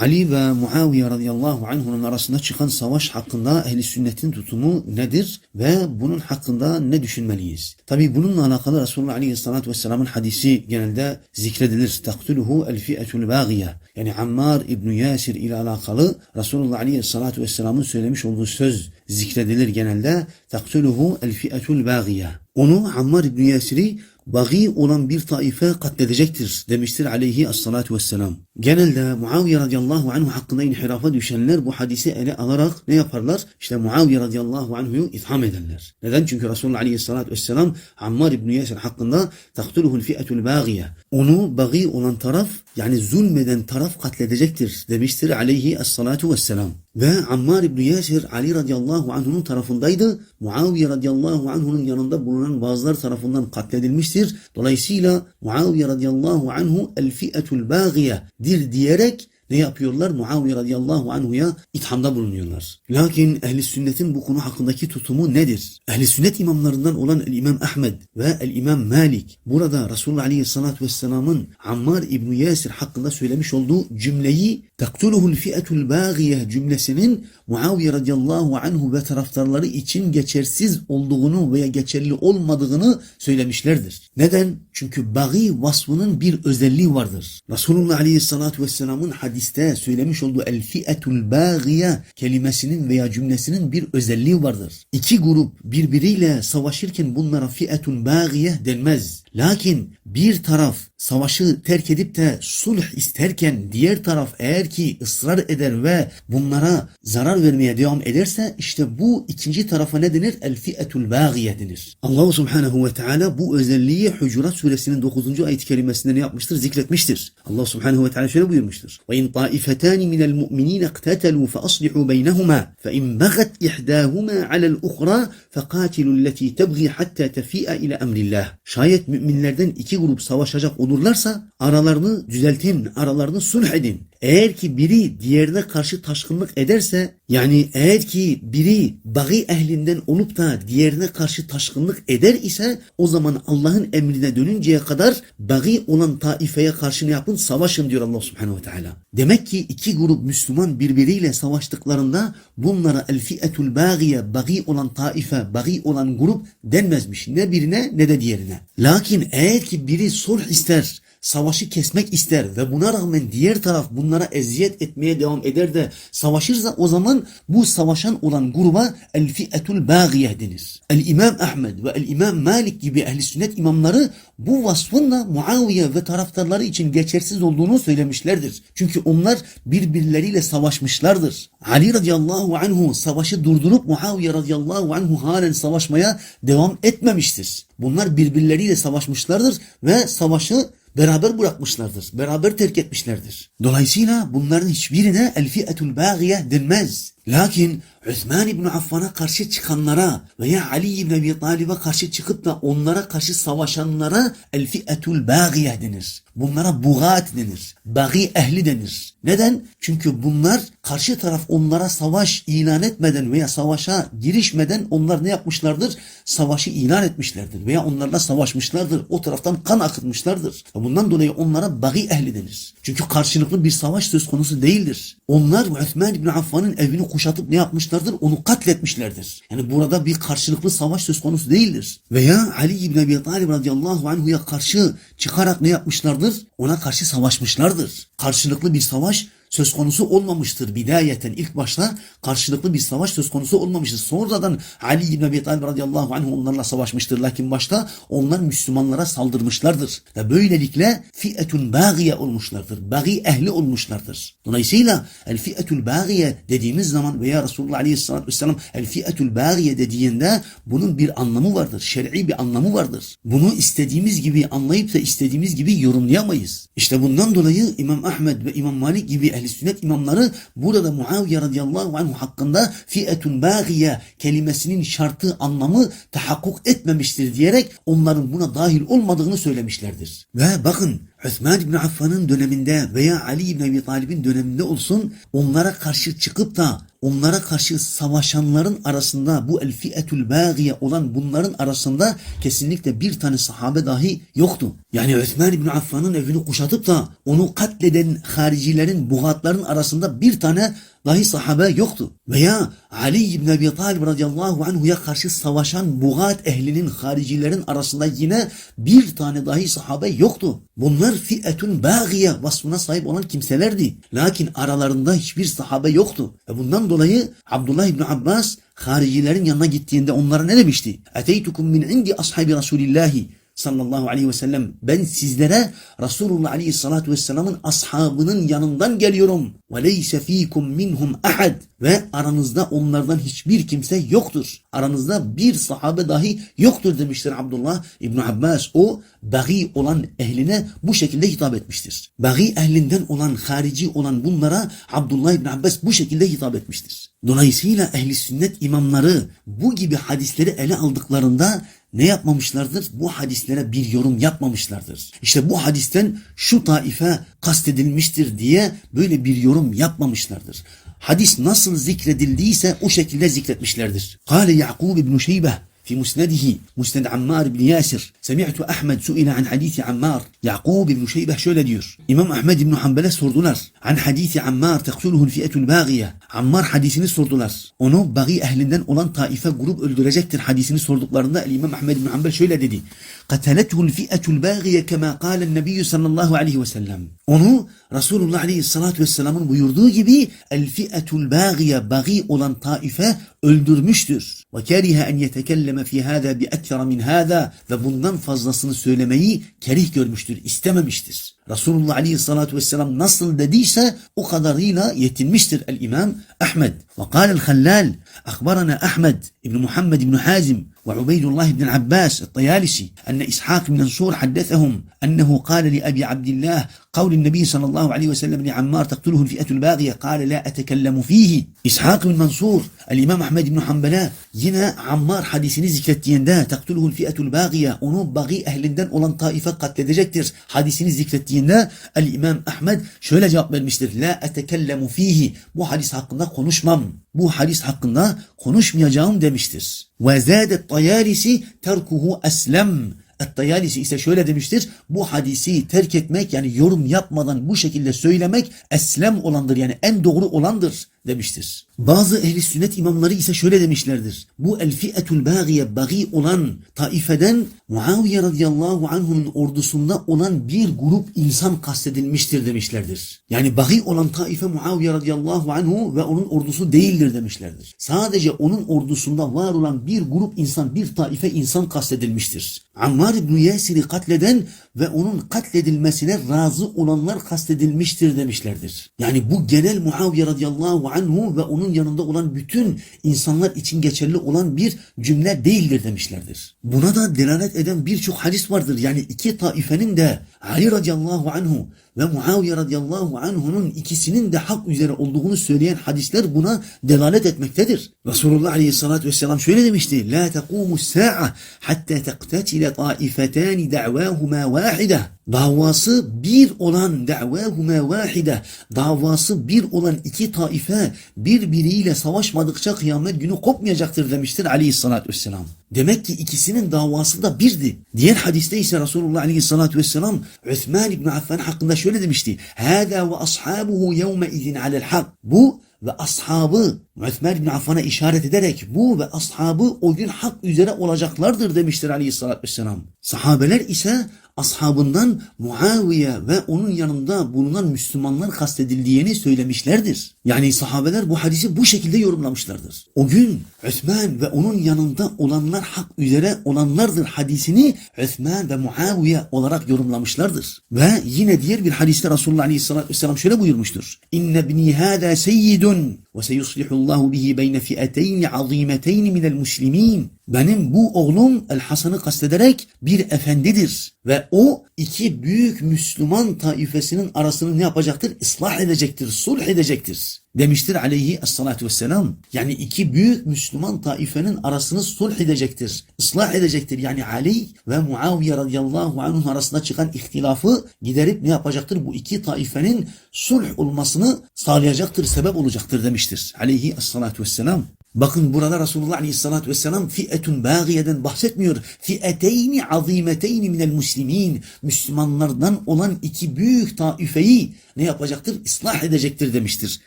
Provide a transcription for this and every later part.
Ali ve Muaviye radıyallahu anh'un arasında çıkan savaş hakkında ehli sünnetin tutumu nedir ve bunun hakkında ne düşünmeliyiz? Tabi bununla alakalı Resulullah aleyhissalatü vesselamın hadisi genelde zikredilir. Taktuluhu el fi'etul bagiye. Yani Ammar İbni Yasir ile alakalı Resulullah aleyhissalatü vesselamın söylemiş olduğu söz zikredilir genelde. Taktuluhu el fi'etul bagiye. Onu Ammar İbni Yasir'i bagi olan bir taife katledecektir demiştir aleyhi assalatu vesselam. Genelde Muaviye radıyallahu anhu hakkında inhirafa düşenler bu hadisi ele alarak ne yaparlar? İşte Muaviye radıyallahu anhu'yu itham ederler. Neden? Çünkü Resulullah aleyhissalatu vesselam Ammar İbni Yasir hakkında taktuluhul fi'etul bagiye. Onu bagi olan taraf yani zulmeden taraf katledecektir demiştir aleyhi assalatu vesselam. Ve Ammar İbni Yasir Ali radıyallahu anh'unun tarafındaydı. Muaviye radıyallahu anh'unun yanında bulunan bazılar tarafından katledilmiştir. Dolayısıyla Muaviye radıyallahu anhu el fi'etul bagiye dir diyerek ne yapıyorlar? Muaviye radıyallahu anhu'ya ithamda bulunuyorlar. Lakin ehli sünnetin bu konu hakkındaki tutumu nedir? Ehli sünnet imamlarından olan el İmam Ahmed ve el İmam Malik burada Resulullah aleyhissalatü vesselamın Ammar İbni Yasir hakkında söylemiş olduğu cümleyi taktuluhul fi'etul bagiye cümlesinin Muaviye radıyallahu anhu ve taraftarları için geçersiz olduğunu veya geçerli olmadığını söylemişlerdir. Neden? Çünkü bagi vasfının bir özelliği vardır. Resulullah aleyhissalatü vesselamın hadiste söylemiş olduğu el fi'etul bagiye kelimesinin veya cümlesinin bir özelliği vardır. İki grup birbiriyle savaşırken bunlara fi'etun bagiye denmez. Lakin bir taraf savaşı terk edip de sulh isterken diğer taraf eğer ki ısrar eder ve bunlara zarar vermeye devam ederse işte bu ikinci tarafa ne denir? El fi'etul bagiye denir. Allah subhanahu ve teala bu özelliği Hucurat suresinin 9. ayet kelimesinde ne yapmıştır? Zikretmiştir. Allah subhanahu ve teala şöyle buyurmuştur. Ve إن طائفتان من المؤمنين اقتتلوا فأصلحوا بينهما فإن بغت إحداهما على الأخرى فقاتلوا التي تبغي حتى تفيء إلى أمر الله. شايت مؤمنlerden iki grup savaşacak olurlarsa aralarını düzeltin aralarını sulh edin Eğer ki biri diğerine karşı taşkınlık ederse yani eğer ki biri bagi ehlinden olup da diğerine karşı taşkınlık eder ise o zaman Allah'ın emrine dönünceye kadar bagi olan taifeye karşı yapın? Savaşın diyor Allah subhanehu ve teala. Demek ki iki grup Müslüman birbiriyle savaştıklarında bunlara el fi'etul bagiye bagi olan taife, bagi olan grup denmezmiş. Ne birine ne de diğerine. Lakin eğer ki biri sulh ister, savaşı kesmek ister ve buna rağmen diğer taraf bunlara eziyet etmeye devam eder de savaşırsa o zaman bu savaşan olan gruba el fi'etul bagiye denir. El İmam Ahmed ve el İmam Malik gibi ehli sünnet imamları bu vasfınla Muaviye ve taraftarları için geçersiz olduğunu söylemişlerdir. Çünkü onlar birbirleriyle savaşmışlardır. Ali radıyallahu anhu savaşı durdurup Muaviye radıyallahu anhu halen savaşmaya devam etmemiştir. Bunlar birbirleriyle savaşmışlardır ve savaşı beraber bırakmışlardır. Beraber terk etmişlerdir. Dolayısıyla bunların hiçbirine el fi'etul bagiye denmez. Lakin Osman İbni Affan'a karşı çıkanlara veya Ali İbni Ebi Talib'e karşı çıkıp da onlara karşı savaşanlara el fi'etul bagiye denir. Bunlara bugat denir. Bagi ehli denir. Neden? Çünkü bunlar karşı taraf onlara savaş ilan etmeden veya savaşa girişmeden onlar ne yapmışlardır? Savaşı ilan etmişlerdir veya onlarla savaşmışlardır. O taraftan kan akıtmışlardır. Bundan dolayı onlara bagi ehli denir. Çünkü karşılıklı bir savaş söz konusu değildir. Onlar Osman İbni Affan'ın evini kuşatıp ne yapmışlardır? Onu katletmişlerdir. Yani burada bir karşılıklı savaş söz konusu değildir. Veya Ali İbni Ebi Talib radıyallahu anhu'ya karşı çıkarak ne yapmışlardır? Ona karşı savaşmışlardır. Karşılıklı bir savaş söz konusu olmamıştır. Bidayeten ilk başta karşılıklı bir savaş söz konusu olmamıştır. Sonradan Ali İbni Ebi Talib radıyallahu anh onlarla savaşmıştır. Lakin başta onlar Müslümanlara saldırmışlardır. Ve böylelikle fi'etun bagiye olmuşlardır. Bagi ehli olmuşlardır. Dolayısıyla el fi'etul bagiye dediğimiz zaman veya Resulullah aleyhissalatü vesselam el fi'etul bagiye dediğinde bunun bir anlamı vardır. Şer'i bir anlamı vardır. Bunu istediğimiz gibi anlayıp da istediğimiz gibi yorumlayamayız. İşte bundan dolayı İmam Ahmed ve İmam Malik gibi ehli sünnet imamları burada Muaviye radıyallahu anh hakkında fi'etun bagiye kelimesinin şartı anlamı tahakkuk etmemiştir diyerek onların buna dahil olmadığını söylemişlerdir. Ve bakın Osman İbni Affan'ın döneminde veya Ali İbni Ebi Talib'in döneminde olsun onlara karşı çıkıp da onlara karşı savaşanların arasında bu el fi'etul bagiye olan bunların arasında kesinlikle bir tane sahabe dahi yoktu. Yani Osman İbni Affan'ın evini kuşatıp da onu katleden haricilerin, bugatların arasında bir tane dahi sahabe yoktu. Veya Ali İbni Abi Talib radıyallahu anhu'ya karşı savaşan bugat ehlinin, haricilerin arasında yine bir tane dahi sahabe yoktu. Bunlar fi'etun bagiye vasfına sahip olan kimselerdi. Lakin aralarında hiçbir sahabe yoktu. Ve bundan dolayı Abdullah İbni Abbas haricilerin yanına gittiğinde onlara ne demişti? Eteytukum min indi ashabi Resulillahi sallallahu aleyhi ve sellem ben sizlere Resulullah aleyhissalatu vesselamın ashabının yanından geliyorum. Ve leyse fikum minhum ahad ve aranızda onlardan hiçbir kimse yoktur. Aranızda bir sahabe dahi yoktur demiştir Abdullah İbn Abbas. O bagi olan ehline bu şekilde hitap etmiştir. Bagi ehlinden olan, harici olan bunlara Abdullah İbn Abbas bu şekilde hitap etmiştir. Dolayısıyla ehli sünnet imamları bu gibi hadisleri ele aldıklarında ne yapmamışlardır? Bu hadislere bir yorum yapmamışlardır. İşte bu hadisten şu taife kastedilmiştir diye böyle bir yorum yapmamışlardır. Hadis nasıl zikredildiyse o şekilde zikretmişlerdir. Kale Yakub ibn Şeybeh في مسنده مسند عمار بن ياسر سمعت أحمد سئل عن حديث عمار يعقوب بن شيبة şöyle diyor İmam Ahmed İbn Hanbel'e sordular عن حديث عمار تقتله الفئة الباغية Ammar hadisini sordular onu bagi ehlinden olan taife grup öldürecektir hadisini sorduklarında İmam Ahmed İbn Hanbel şöyle dedi قتلته الفئة الباغية كما قال النبي صلى الله عليه وسلم onu Resulullah Aleyhisselatü Vesselam'ın buyurduğu gibi el fi'etul bagiye bagi olan taife öldürmüştür. Ve kerihe en yetekelleme fi hâzâ bi ekthera min hâzâ ve bundan fazlasını söylemeyi kerih görmüştür, istememiştir. Resulullah Aleyhisselatü Vesselam nasıl dediyse o kadarıyla yetinmiştir el-İmam Ahmed. Ve kâlel hallal akbarana Ahmed İbn Muhammed İbn Hazim وعبيد الله بن العباس الطيالسي أن إسحاق بن منصور حدثهم أنه قال لأبي عبد الله قول النبي صلى الله عليه وسلم لعمار تقتله الفئة الباغية قال لا أتكلم فيه إسحاق بن منصور الإمام أحمد بن حنبل'a yine Ammar hadisini zikrettiğinde taktuluhul fi'etul bagiye onu bagi ehlinden olan taife katledecektir hadisini zikrettiğinde el İmam Ahmed şöyle cevap vermiştir la etekellemu fihi bu hadis hakkında konuşmam bu hadis hakkında konuşmayacağım demiştir ve zâdet tayalisi terkuhu eslem Et-Tayalisi ise şöyle demiştir. Bu hadisi terk etmek yani yorum yapmadan bu şekilde söylemek eslem olandır yani en doğru olandır demiştir. Bazı ehli sünnet imamları ise şöyle demişlerdir. Bu el fi'etul bagiye bagi olan taifeden Muaviye radıyallahu anh'un ordusunda olan bir grup insan kastedilmiştir demişlerdir. Yani bagi olan taife Muaviye radıyallahu anhu ve onun ordusu değildir demişlerdir. Sadece onun ordusunda var olan bir grup insan, bir taife insan kastedilmiştir. Ammar İbni Yasir'i katleden ve onun katledilmesine razı olanlar kastedilmiştir demişlerdir. Yani bu genel Muaviye radıyallahu anhu ve onun yanında olan bütün insanlar için geçerli olan bir cümle değildir demişlerdir. Buna da delalet eden birçok hadis vardır. Yani iki taifenin de Ali radıyallahu anhu ve Muaviye radıyallahu anhu'nun ikisinin de hak üzere olduğunu söyleyen hadisler buna delalet etmektedir. Resulullah aleyhissalatü vesselam şöyle demişti. La tekumu sa'a hatta tektatile taifetani da'vahuma vahide. Davası bir olan da'vahuma vahide. Davası bir olan iki taife birbiriyle savaşmadıkça kıyamet günü kopmayacaktır demiştir aleyhissalatü vesselam. Demek ki ikisinin davası da birdi. Diğer hadiste ise Resulullah Aleyhisselatü Vesselam Üthman İbni Affan hakkında şöyle demişti. Hâzâ ve ashabuhu yevme izin alel hak. Bu ve ashabı Üthman İbni Affan'a işaret ederek bu ve ashabı o gün hak üzere olacaklardır demiştir Aleyhisselatü Vesselam. Sahabeler ise ashabından Muaviye ve onun yanında bulunan Müslümanlar kastedildiğini söylemişlerdir. Yani sahabeler bu hadisi bu şekilde yorumlamışlardır. O gün Osman ve onun yanında olanlar hak üzere olanlardır hadisini Osman ve Muaviye olarak yorumlamışlardır. Ve yine diğer bir hadiste Resulullah Aleyhisselatü Vesselam şöyle buyurmuştur. İnne bni hâdâ seyyidun seyuslihullahu bihi beyne fi'eteyni azîmeteyni minel muslimin. Benim bu oğlum El Hasan'ı kastederek bir efendidir ve o iki büyük Müslüman taifesinin arasını ne yapacaktır? İslah edecektir, sulh edecektir. Demiştir aleyhi essalatu vesselam. Yani iki büyük Müslüman taifenin arasını sulh edecektir. ıslah edecektir. Yani Ali ve Muaviye radıyallahu anhum arasında çıkan ihtilafı giderip ne yapacaktır? Bu iki taifenin sulh olmasını sağlayacaktır, sebep olacaktır demiştir. Aleyhi essalatu vesselam. Bakın burada Resulullah Aleyhisselatü Vesselam fi'etun bağiyeden bahsetmiyor. Fi'eteyni azimeteyni minel muslimin. Müslümanlardan olan iki büyük taifeyi ne yapacaktır? İslah edecektir demiştir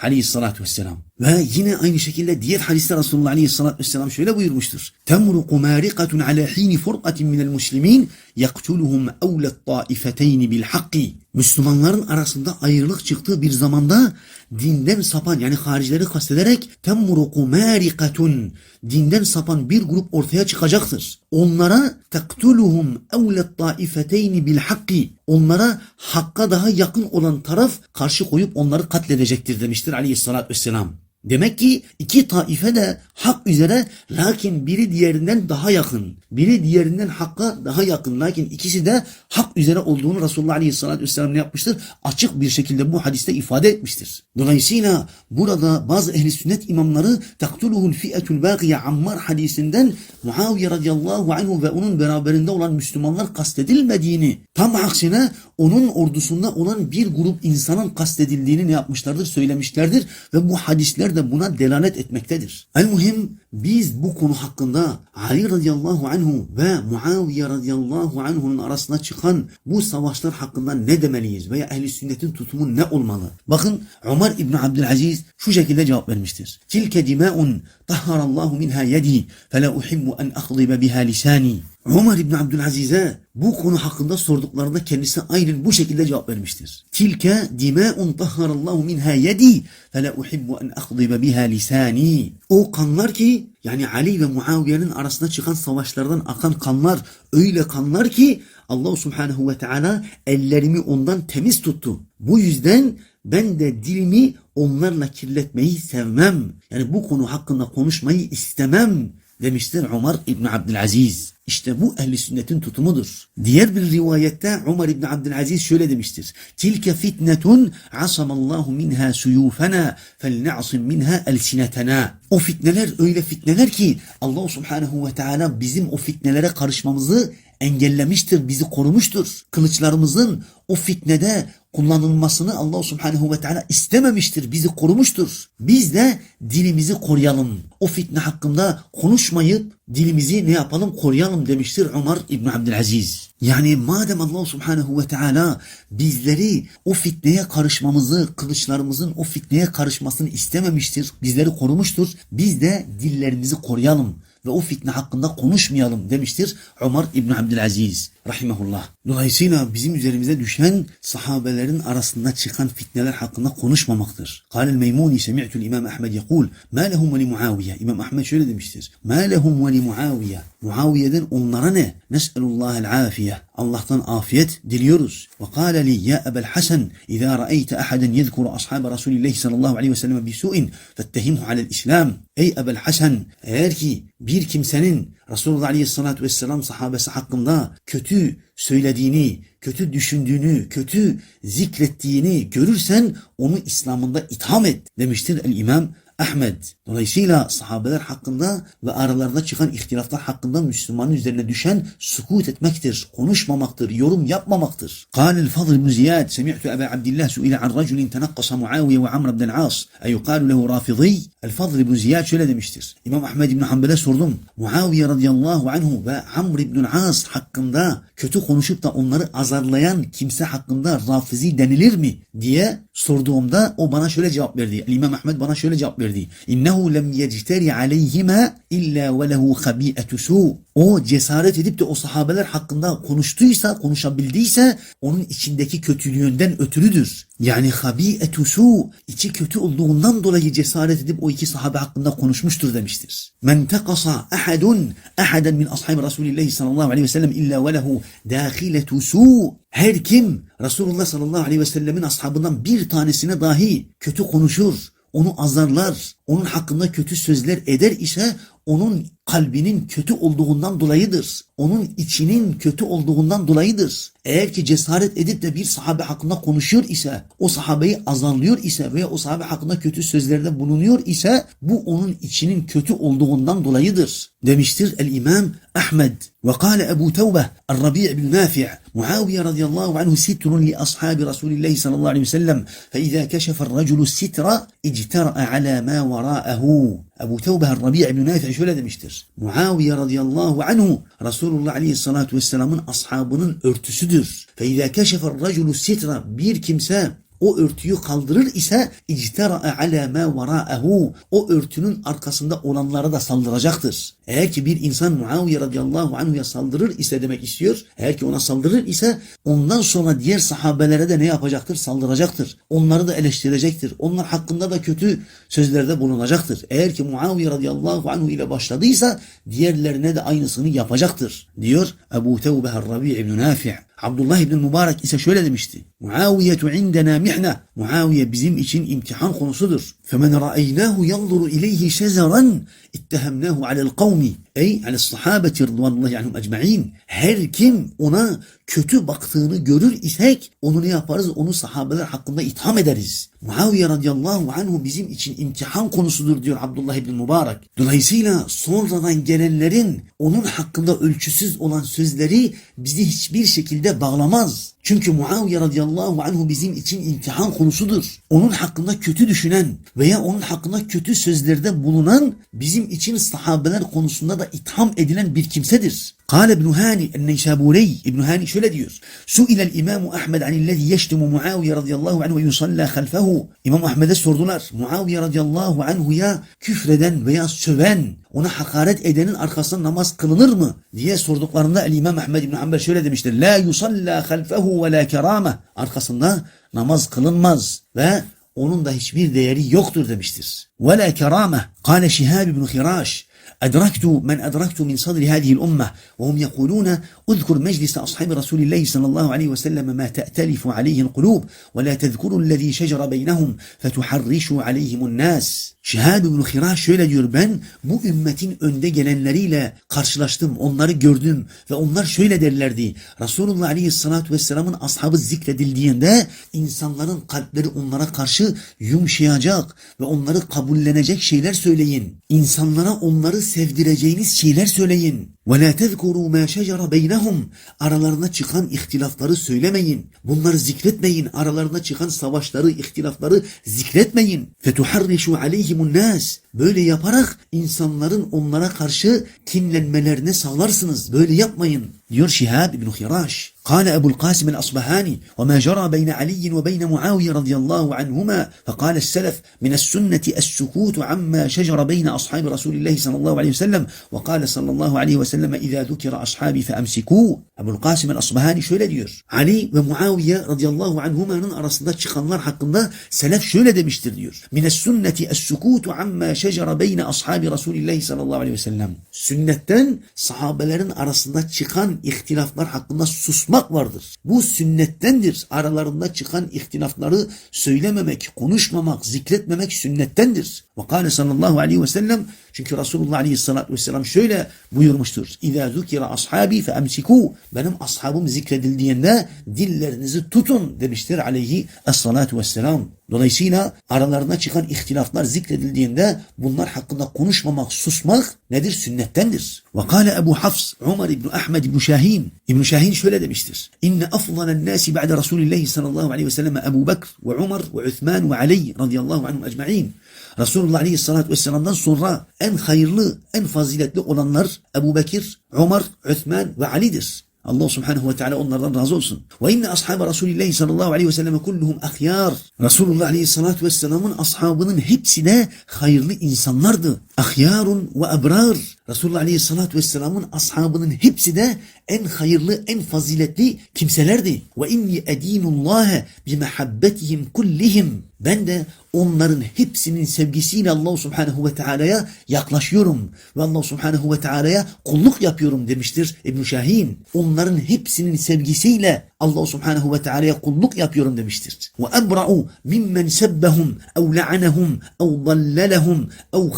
Aleyhisselatü Vesselam. Ve yine aynı şekilde diğer hadiste Resulullah Aleyhisselatü Vesselam şöyle buyurmuştur. Temruku marikatun ala hini furqatin minel muslimin yaktuluhum evlet taifeteyni bil hakki. Müslümanların arasında ayrılık çıktığı bir zamanda dinden sapan yani haricileri kastederek temruku marikatun dinden sapan bir grup ortaya çıkacaktır. Onlara taktuluhum evlet taifeteyni bil hakki. Onlara hakka daha yakın olan taraf karşı koyup onları katledecektir demiştir aleyhissalatü vesselam. Demek ki iki taife de hak üzere lakin biri diğerinden daha yakın. Biri diğerinden hakka daha yakın. Lakin ikisi de hak üzere olduğunu Resulullah Aleyhisselatü Vesselam ne yapmıştır? Açık bir şekilde bu hadiste ifade etmiştir. Dolayısıyla burada bazı ehli sünnet imamları taktuluhul fi'etul baqiye Ammar hadisinden Muaviye radıyallahu anhu ve onun beraberinde olan Müslümanlar kastedilmediğini tam aksine onun ordusunda olan bir grup insanın kastedildiğini ne yapmışlardır? Söylemişlerdir ve bu hadisler de buna delalet etmektedir. El muhim biz bu konu hakkında Ali radıyallahu anhu ve Muaviye radıyallahu anhu'nun arasında çıkan bu savaşlar hakkında ne demeliyiz veya ehli sünnetin tutumu ne olmalı? Bakın Ömer İbni Abdülaziz şu şekilde cevap vermiştir. Tilke dima'un tahharallahu minha yedi fe la uhibbu en akhdibe biha lisani. Ömer İbni Abdülaziz'e bu konu hakkında sorduklarında kendisi aynen bu şekilde cevap vermiştir. Tilke dima'un tahharallahu minha yedi fe la uhibbu en akhdibe biha lisani. O kanlar ki yani Ali ve Muaviye'nin arasında çıkan savaşlardan akan kanlar öyle kanlar ki Allah Subhanahu ve Teala ellerimi ondan temiz tuttu. Bu yüzden ben de dilimi onlarla kirletmeyi sevmem. Yani bu konu hakkında konuşmayı istemem demiştir Ömer İbni Abdülaziz. İşte bu ehli sünnetin tutumudur. Diğer bir rivayette Ömer İbni Abdülaziz şöyle demiştir. Tilke fitnetun asamallahu minha suyufena felne'asim minha elsinetena. O fitneler öyle fitneler ki Allah Subhanahu ve Teala bizim o fitnelere karışmamızı engellemiştir, bizi korumuştur. Kılıçlarımızın o fitnede kullanılmasını Allah Subhanahu ve Teala istememiştir, bizi korumuştur. Biz de dilimizi koruyalım. O fitne hakkında konuşmayıp dilimizi ne yapalım koruyalım demiştir Ömer İbn Abdülaziz. Yani madem Allah Subhanahu ve Teala bizleri o fitneye karışmamızı, kılıçlarımızın o fitneye karışmasını istememiştir, bizleri korumuştur. Biz de dillerimizi koruyalım ve o fitne hakkında konuşmayalım demiştir Ömer İbn Abdülaziz rahimahullah. Dolayısıyla bizim üzerimize düşen sahabelerin arasında çıkan fitneler hakkında konuşmamaktır. Kâlel Meymuni semi'tul İmam Ahmed yekul ma lehum ve li Muaviye. İmam Ahmed şöyle demiştir. Ma lehum ve li Muaviye. Muaviye'den onlara ne? Nes'elullahel afiye. Allah'tan afiyet diliyoruz. Ve kâle li ya Ebel Hasan İzâ ra'eyte ahaden yezkuru ashabe Resulillahi sallallahu aleyhi ve sellem bisu'in fettehimhu alel İslam. Ey Ebel Hasan eğer ki bir kimsenin Resulullah Aleyhisselatü Vesselam sahabesi hakkında kötü söylediğini, kötü düşündüğünü, kötü zikrettiğini görürsen onu İslam'ında itham et demiştir el-İmam Ahmed. Dolayısıyla sahabeler hakkında ve aralarında çıkan ihtilaflar hakkında Müslümanın üzerine düşen sukut etmektir, konuşmamaktır, yorum yapmamaktır. قال الفضل بن زياد سمعت أبا عبد الله سئل عن رجل تنقص معاوية وعمر بن العاص أيقال له رافضي الفضل بن زياد şöyle demiştir. İmam Ahmed İbn Hanbel'e sordum. Muaviye radıyallahu anhu ve Amr İbn As hakkında kötü konuşup da onları azarlayan kimse hakkında rafizi denilir mi diye sorduğumda o bana şöyle cevap verdi. İmam Ahmed bana şöyle cevap verdi. İnnehu lem yecteri aleyhima illa ve lehu habi'etu su. O cesaret edip de o sahabeler hakkında konuştuysa, konuşabildiyse onun içindeki kötülüğünden ötürüdür. Yani habi'etu su içi kötü olduğundan dolayı cesaret edip o iki sahabe hakkında konuşmuştur demiştir. Men tekasa ahadun ahaden min ashabi Resulillahi sallallahu aleyhi ve sellem illa ve lehu dahiletu su. Her kim Resulullah sallallahu aleyhi ve sellemin ashabından bir tanesine dahi kötü konuşur, onu azarlar, onun hakkında kötü sözler eder ise onun kalbinin kötü olduğundan dolayıdır. Onun içinin kötü olduğundan dolayıdır. Eğer ki cesaret edip de bir sahabe hakkında konuşuyor ise, o sahabeyi azarlıyor ise veya o sahabe hakkında kötü sözlerde bulunuyor ise bu onun içinin kötü olduğundan dolayıdır. Demiştir el-İmam Ahmed. Ve kâle Ebu Tevbe el-Rabi' bin Nafi' Muaviye radıyallahu anhu sitrun li ashabi Resulillahi sallallahu aleyhi ve sellem fe izâ keşefe el-raculu sitra ictera'a alâ mâ verâehu. Ebu Tevbe el-Rabi' bin Nafi' şöyle demiştir. Muaviye radıyallahu anhu Resulullah aleyhissalatu vesselamın ashabının örtüsüdür. Fe izâ keşefe el-raculu sitra bir kimse o örtüyü kaldırır ise ictera'a ala ma vara'ehu o örtünün arkasında olanlara da saldıracaktır. Eğer ki bir insan Muaviye radıyallahu anhu'ya saldırır ise demek istiyor. Eğer ki ona saldırır ise ondan sonra diğer sahabelere de ne yapacaktır? Saldıracaktır. Onları da eleştirecektir. Onlar hakkında da kötü sözlerde bulunacaktır. Eğer ki Muaviye radıyallahu anhu ile başladıysa diğerlerine de aynısını yapacaktır. Diyor Ebu Tevbe Rabi ibn Nafi' Abdullah ibn Mübarek ise şöyle demişti. Muaviyetu indena mihne. Muaviye bizim için imtihan konusudur. Femen ra'eynahu yanzuru ileyhi şezeran ittehemnahu alel kavmi. Ey alel sahabeti rıdvanullahi anhum ecma'in. Her kim ona kötü baktığını görür isek onu ne yaparız? Onu sahabeler hakkında itham ederiz. Muaviye radıyallahu anhu bizim için imtihan konusudur diyor Abdullah ibn Mübarek. Dolayısıyla sonradan gelenlerin onun hakkında ölçüsüz olan sözleri bizi hiçbir şekilde bağlamaz. Çünkü Muaviye radıyallahu anhu bizim için imtihan konusudur. Onun hakkında kötü düşünen veya onun hakkında kötü sözlerde bulunan bizim için sahabeler konusunda da itham edilen bir kimsedir. Kale İbn Hani el-Neysaburi İbn Hani şöyle diyor. Suilel İmam Ahmed anillezî yeştimu Muaviye radıyallahu anhu ve yusalla halfehu. İmam Ahmed'e sordular. Muaviye radıyallahu anhu'ya küfreden veya söven, ona hakaret edenin arkasından namaz kılınır mı diye sorduklarında el İmam Ahmed İbn Hanbel şöyle demiştir. La yusalla halfehu ve la kerame. Arkasında namaz kılınmaz ve onun da hiçbir değeri yoktur demiştir. Ve la kerame. Kale Şihab İbn Hiraş أدركت من أدركت من صدر هذه الأمة وهم يقولون اذكر مجلس أصحاب رسول الله صلى الله عليه وسلم ما تأتلف عليه القلوب ولا تذكروا الذي شجر بينهم فتحرشوا عليهم الناس Şihab ibn Hiraş şöyle diyor ben bu ümmetin önde gelenleriyle karşılaştım onları gördüm ve onlar şöyle derlerdi Resulullah Aleyhisselatü Vesselam'ın ashabı zikredildiğinde insanların kalpleri onlara karşı yumuşayacak ve onları kabullenecek şeyler söyleyin. İnsanlara onları sevdireceğiniz şeyler söyleyin. وَلَا تَذْكُرُوا مَا شَجَرَ بَيْنَهُمْ Aralarına çıkan ihtilafları söylemeyin. Bunları zikretmeyin. Aralarına çıkan savaşları, ihtilafları zikretmeyin. فَتُحَرِّشُوا عَلَيْهِمُ النَّاسِ Böyle yaparak insanların onlara karşı kinlenmelerine sağlarsınız. Böyle yapmayın. Diyor Şihab İbn Hiraş. قال أبو القاسم الأصبهاني وما جرى بين علي وبين معاوية رضي الله عنهما؟ فقال السلف من السنة السكوت عما شجر بين أصحاب رسول الله صلى الله عليه وسلم. وقال صلى الله عليه وسلم إذا ذكر أصحابي فأمسكوا أبو القاسم الأصبهاني شو ديور علي ومعاوية رضي الله عنهما نن أرسلنا تشخنار حقنا سلف شو مشتر ديور من السنة السكوت عما شجر بين أصحاب رسول الله صلى الله عليه وسلم. سنة صحابة لن أرصدت تشخن اختلاف مر حقنا سسمق vardır. Bu sünnettendir. Aralarında çıkan ihtilafları söylememek, konuşmamak, zikretmemek sünnettendir. Ve kâle sallallahu aleyhi ve sellem çünkü Resulullah Aleyhisselatü Vesselam şöyle buyurmuştur. İzâ zukira ashabi fe emsikû. Benim ashabım zikredildiğinde dillerinizi tutun demiştir aleyhi esselatu vesselam. Dolayısıyla aralarına çıkan ihtilaflar zikredildiğinde bunlar hakkında konuşmamak, susmak nedir? Sünnettendir. Ve kâle Ebu Hafs, Umar İbni Ahmed İbni Şahin. İbni Şahin şöyle demiştir. İnne afzalen nâsi ba'de Resulillahi sallallahu aleyhi ve sellem Ebu Bekr ve Umar ve Üthman ve Ali radıyallahu anhum ecma'in. Resulullah Aleyhisselatü Vesselam'dan sonra en hayırlı, en faziletli olanlar Ebu Bekir, Umar, Üthman ve Ali'dir. Allah subhanehu ve teala onlardan razı olsun. Ve inne ashabe Resulillahi sallallahu aleyhi ve selleme kulluhum ahyar. Resulullah aleyhissalatü vesselamın ashabının hepsi de hayırlı insanlardı. Ahyarun ve ebrar. Resulullah aleyhissalatü vesselamın ashabının hepsi de en hayırlı, en faziletli kimselerdi. Ve inni edinullâhe bimehabbetihim kullihim. Ben de onların hepsinin sevgisiyle Allah subhanehu ve teala'ya yaklaşıyorum. Ve Allah subhanehu ve teala'ya kulluk yapıyorum demiştir İbn Şahin. Onların hepsinin sevgisiyle Allah subhanehu ve teala'ya kulluk yapıyorum demiştir. Ve ebra'u mimmen sebbehum ev la'anehum ev dallelehum ev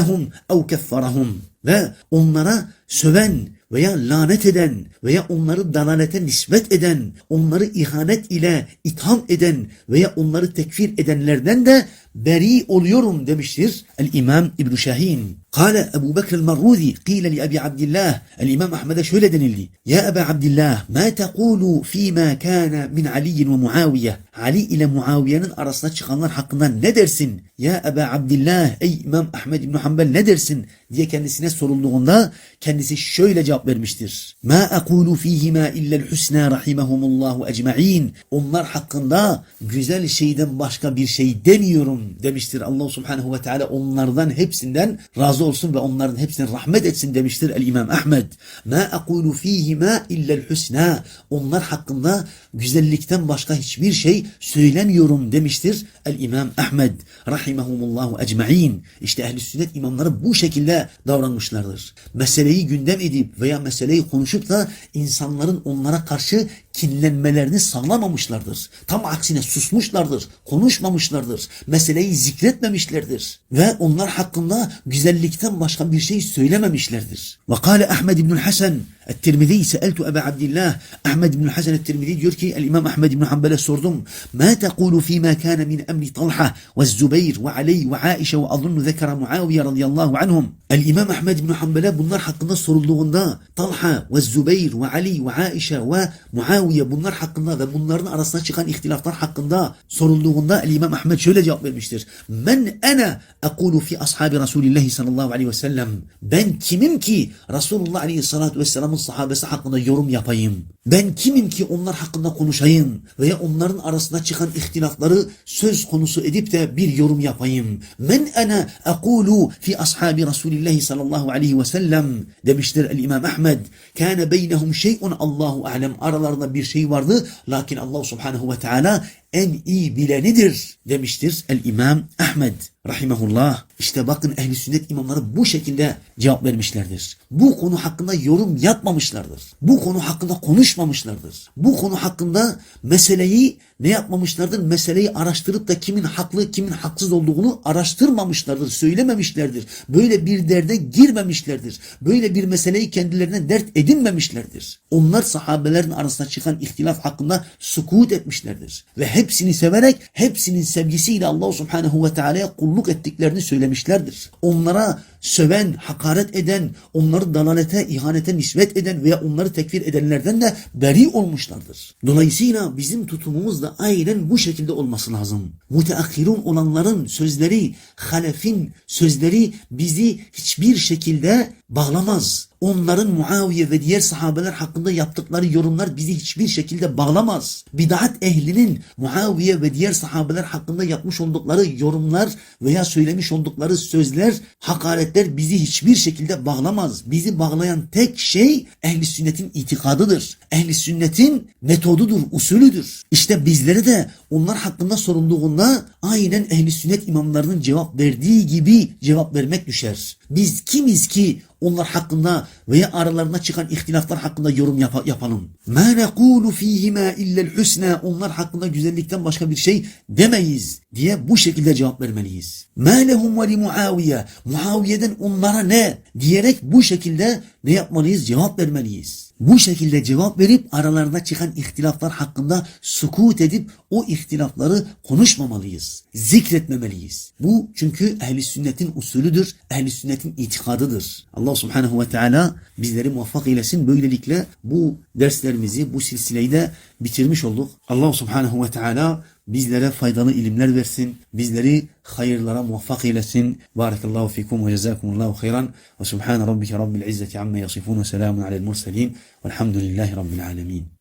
khavvenehum ev kefferahum. ve onlara söven veya lanet eden veya onları dalalete nispet eden, onları ihanet ile itham eden veya onları tekfir edenlerden de beri oluyorum demiştir el-İmam İbn Şahin. Kale Ebu Bekir el-Marruzi kile li Ebi Abdillah el-İmam Ahmed'e şöyle denildi. Ya Ebu Abdillah ma tekulu fîmâ kâne min Ali ve Muaviye. Ali ile Muaviye'nin arasına çıkanlar hakkında ne dersin? Ya Ebu Abdillah ey İmam Ahmed İbn Hanbel ne dersin? diye kendisine sorulduğunda kendisi şöyle cevap vermiştir. Ma aqulu fihima illa'l husna rahimahumullahu ecmaîn. Onlar hakkında güzel şeyden başka bir şey demiyorum demiştir. Allah Subhanahu ve Teala onlardan hepsinden razı olsun ve onların hepsine rahmet etsin demiştir el İmam Ahmed. Ma aqulu fihima illa'l husna. Onlar hakkında güzellikten başka hiçbir şey söylemiyorum demiştir el İmam Ahmed rahimahumullahu ecmaîn. İşte ehli sünnet imamları bu şekilde davranmışlardır. Meseleyi gündem edip veya meseleyi konuşup da insanların onlara karşı kinlenmelerini sağlamamışlardır. Tam aksine susmuşlardır, konuşmamışlardır, meseleyi zikretmemişlerdir ve onlar hakkında güzellikten başka bir şey söylememişlerdir. Ve kâle Ahmed İbnül Hasan El-Tirmidhi seeltu Ebu Abdillah Ahmed İbnül Hasan El-Tirmidhi diyor ki El-İmam Ahmed İbnül Hanbel'e sordum. Ma tekulu fîmâ kâne min emri Talha ve Zübeyr ve Ali ve Aişe ve azunnu zekara Muaviye radıyallahu anhum. El-İmam Ahmed İbnül Hanbel'e bunlar hakkında sorulduğunda Talha ve Zübeyr ve Ali ve Aişe ve Muaviye bunlar hakkında ve bunların arasında çıkan ihtilaflar hakkında sorulduğunda El-İmam Ahmed şöyle cevap vermiştir. Men ana ekulu fi ashabi Resulillahi sallallahu aleyhi ve sellem. Ben kimim ki Resulullah aleyhissalatu vesselamın sahabesi hakkında yorum yapayım? Ben kimim ki onlar hakkında konuşayım veya onların arasında çıkan ihtilafları söz konusu edip de bir yorum yapayım? Men ana ekulu fi ashabi Resulillahi sallallahu aleyhi ve sellem demiştir el-İmam Ahmed. Kâne beynehum şey'un Allahu alem. Aralarında bir şey vardı. Lakin Allah subhanehu ve teala en iyi bilenidir demiştir el-İmam Ahmed rahimahullah. İşte bakın ehli sünnet imamları bu şekilde cevap vermişlerdir. Bu konu hakkında yorum yapmamışlardır. Bu konu hakkında konuşmamışlardır. Bu konu hakkında meseleyi ne yapmamışlardır? Meseleyi araştırıp da kimin haklı kimin haksız olduğunu araştırmamışlardır, söylememişlerdir. Böyle bir derde girmemişlerdir. Böyle bir meseleyi kendilerine dert edinmemişlerdir. Onlar sahabelerin arasında çıkan ihtilaf hakkında sukut etmişlerdir. Ve hepsini severek, hepsinin sevgisiyle Allah Subhanahu ve Teala'ya kulluk ettiklerini söylemişlerdir. Onlara söven, hakaret eden, onları dalalete, ihanete nispet eden veya onları tekfir edenlerden de beri olmuşlardır. Dolayısıyla bizim tutumumuz da aynen bu şekilde olması lazım. Müteahhirun olanların sözleri, halefin sözleri bizi hiçbir şekilde bağlamaz. Onların Muaviye ve diğer sahabeler hakkında yaptıkları yorumlar bizi hiçbir şekilde bağlamaz. Bidat ehlinin Muaviye ve diğer sahabeler hakkında yapmış oldukları yorumlar veya söylemiş oldukları sözler, hakaretler bizi hiçbir şekilde bağlamaz. Bizi bağlayan tek şey ehli sünnetin itikadıdır. Ehli sünnetin metodudur, usulüdür. İşte bizlere de onlar hakkında sorulduğunda aynen ehli sünnet imamlarının cevap verdiği gibi cevap vermek düşer. Biz kimiz ki onlar hakkında veya aralarına çıkan ihtilaflar hakkında yorum yap yapalım. Ma nekulu fihima illel husna onlar hakkında güzellikten başka bir şey demeyiz diye bu şekilde cevap vermeliyiz. Ve li Muaviye Muaviye'den onlara ne diyerek bu şekilde ne yapmalıyız? Cevap vermeliyiz. Bu şekilde cevap verip aralarında çıkan ihtilaflar hakkında sukut edip o ihtilafları konuşmamalıyız. Zikretmemeliyiz. Bu çünkü ehli sünnetin usulüdür. Ehli sünnetin itikadıdır. Allah subhanehu ve teala bizleri muvaffak eylesin. Böylelikle bu derslerimizi, bu silsileyi de bitirmiş olduk. Allah subhanehu ve teala bizlere faydalı ilimler versin. Bizleri hayırlara muvaffak eylesin. Barakallahu fikum ve cezakumullahu hayran. Ve subhane rabbike rabbil izzeti amma yasifun ve selamun alel murselin. Velhamdülillahi rabbil alemin.